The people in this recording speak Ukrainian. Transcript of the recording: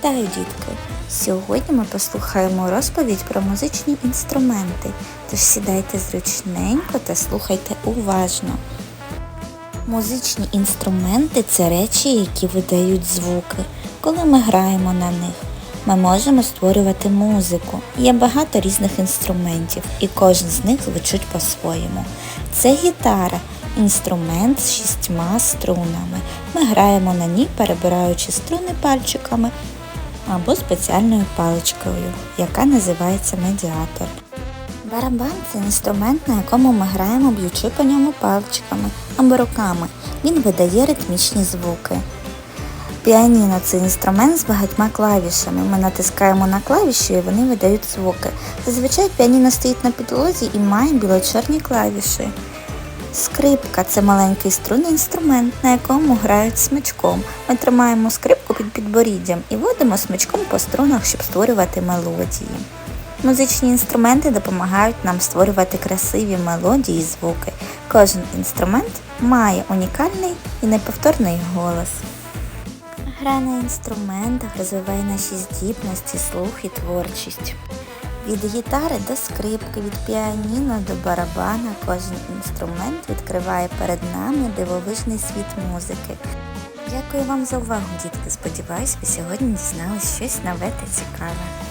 Вітаю, дітки! Сьогодні ми послухаємо розповідь про музичні інструменти, тож сідайте зручненько та слухайте уважно. Музичні інструменти це речі, які видають звуки. Коли ми граємо на них, ми можемо створювати музику. Є багато різних інструментів, і кожен з них звучить по-своєму. Це гітара, інструмент з шістьма струнами. Ми граємо на ній, перебираючи струни пальчиками або спеціальною паличкою, яка називається медіатор. Барабан це інструмент, на якому ми граємо, б'ючи по ньому паличками або руками. Він видає ритмічні звуки. Піаніно це інструмент з багатьма клавішами. Ми натискаємо на клавіші і вони видають звуки. Зазвичай піаніно стоїть на підлозі і має біло-чорні клавіші. Скрипка це маленький струнний інструмент, на якому грають смичком. Ми тримаємо скрипку під підборіддям і водимо смичком по струнах, щоб створювати мелодії. Музичні інструменти допомагають нам створювати красиві мелодії і звуки. Кожен інструмент має унікальний і неповторний голос. Гра на інструментах розвиває наші здібності, слух і творчість. Від гітари до скрипки, від піаніно до барабана кожен інструмент відкриває перед нами дивовижний світ музики. Дякую вам за увагу, дітки. Сподіваюсь, ви сьогодні дізналися щось нове та цікаве.